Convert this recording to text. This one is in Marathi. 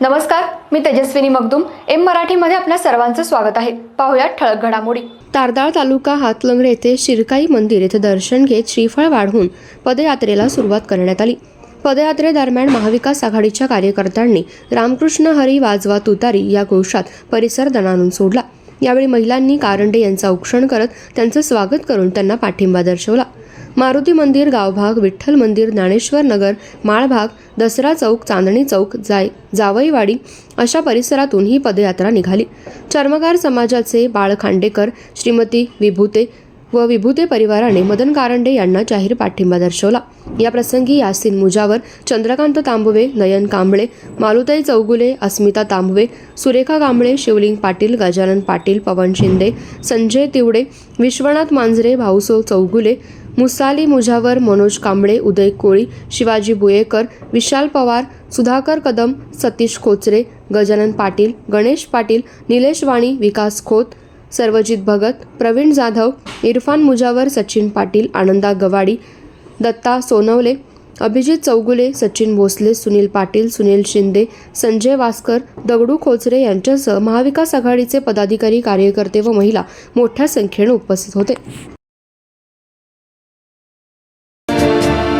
नमस्कार मी तेजस्विनी मगदुम. एम मराठीमध्ये आपल्या सर्वांचं स्वागत आहे. पाहुयात ठळक घडामोडी. तारदाळ तालुका हातलंगडे येथे शिरकाई मंदिर येथे दर्शन घेत श्रीफळ वाढवून पदयात्रेला सुरुवात करण्यात आली. पदयात्रेदरम्यान महाविकास आघाडीच्या कार्यकर्त्यांनी रामकृष्ण हरी वाजवा तुतारी या घोषात परिसर दणानून सोडला. यावेळी महिलांनी कारंडे यांचा औक्षण करत त्यांचं स्वागत करून त्यांना पाठिंबा दर्शवला. मारुती मंदिर गावभाग विठ्ठल मंदिर ज्ञानेश्वर नगर माळभाग दसरा चौक चांदणी चौक जाय जावईवाडी अशा परिसरातून ही पदयात्रा निघाली. चर्मकार समाजाचे बाळ खांडेकर श्रीमती विभूते व विभूते परिवाराने मदन कारंडे यांना जाहीर पाठिंबा दर्शवला. या प्रसंगी यासिन मुजावर चंद्रकांत तांबवे नयन कांबळे मालुताई चौगुले अस्मिता तांबवे सुरेखा कांबळे शिवलिंग पाटील गजानन पाटील पवन शिंदे संजय तिवडे विश्वनाथ मांजरे भाऊसो चौगुले मुसाली मुजावर मनोज कांबळे उदय कोळी शिवाजी बुयेकर विशाल पवार सुधाकर कदम सतीश खोचरे गजानन पाटील गणेश पाटील निलेश वाणी विकास खोत सर्वजित भगत प्रवीण जाधव इरफान मुजावर सचिन पाटील आनंदा गवाडी दत्ता सोनवले अभिजित चौगुले सचिन भोसले सुनील पाटील सुनील शिंदे संजय वासकर दगडू खोचरे यांच्यासह महाविकास आघाडीचे पदाधिकारी कार्यकर्ते व महिला मोठ्या संख्येने उपस्थित होते.